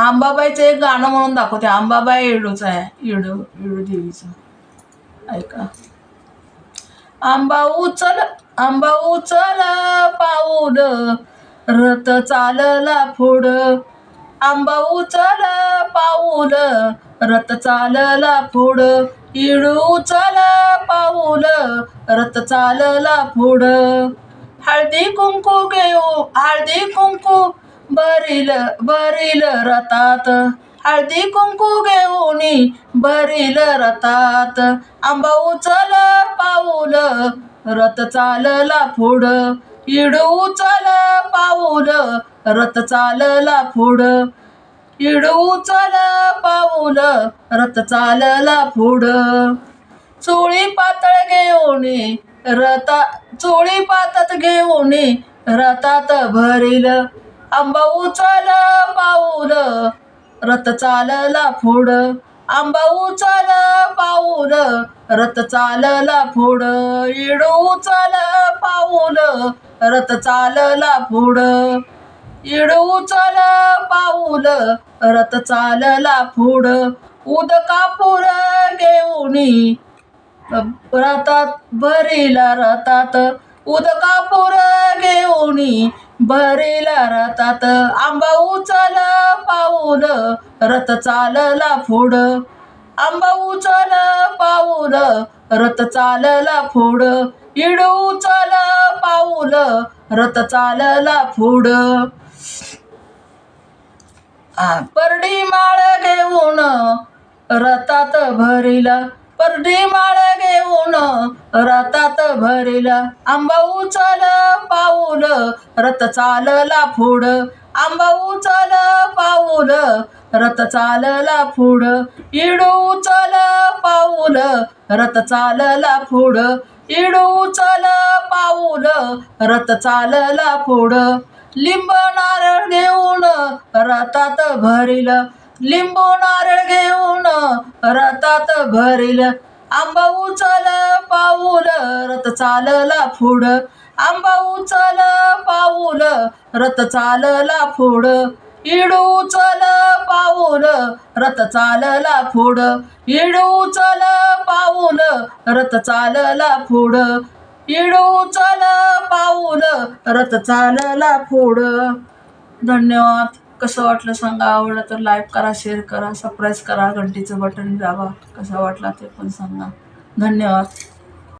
आंबाबाईचं एक गाणं म्हणून दाखवते. आंबाबाई येडूचं आहे. येडू येडू देवीचं. ऐका. आंबा उचल आंबा उचल पाऊल. रथ चालला फुड आंबा उचल पाऊल. रथ चालला फुड इडू उचल पाऊल. रथ चालला फुड हळदी कुंकू घेऊ हळदी कुंकू. भरील भरील रथात. हळदी कुंकू घेऊन भरील रथात. आंबा उचल पाऊल रथ चालला फुड. इडू उचल पाऊल रथ चालला फुड. इडू उचल पाऊल रथ चालला फुड. चोळी पातळ घेऊन रथा चोळी पातात घेऊन रथात भरील आंबा उचल पाऊल रथ चालला फोड. आंबा उचल पाऊल रथ चालला फोड. इडू उचल पाऊल रथ चालला फोड. इडू उचल पाऊल रथ चालला फोड. उद कापूर घेऊनी रथात भरीला रथात उद कापूर घेऊनी भरीला रथात आंबा उचल पाऊल रथ चालला पुढ आंबा उचल पाऊल रथ चालला पुढ इडू उचल पाऊल रथ चालला पुढ परडी माळ घेऊन रथात भरिला परडी माळ घेऊन रथात भरिला आंबा उचल पाऊल रथ चालला फुड. आंबा उचल पाऊल रथ चालला फुड. इडू उचल पाऊल रथ चालला फुड. इडू उचल पाऊल रथ चालला फुड. लिंब नारळ घेऊन रथात भरील लिंबू नारळ घेऊन रथात भरिल. आंबा उचल पाऊल रथ चालला फुड. आंबा उचल पाऊल रथ चालला फुड. इडू उचल पाऊल रथ चालला फुड. इडू उचल पाऊल रथ चालला फुड. इडू उचल पाऊल रथ चालला फुड. धन्यवाद. कसं वाटलं सांगा. आवडलं तर लाईक करा शेअर करा सबस्क्राईब करा घंटीचं बटन दाबा. कसा वाटला ते पण सांगा. धन्यवाद.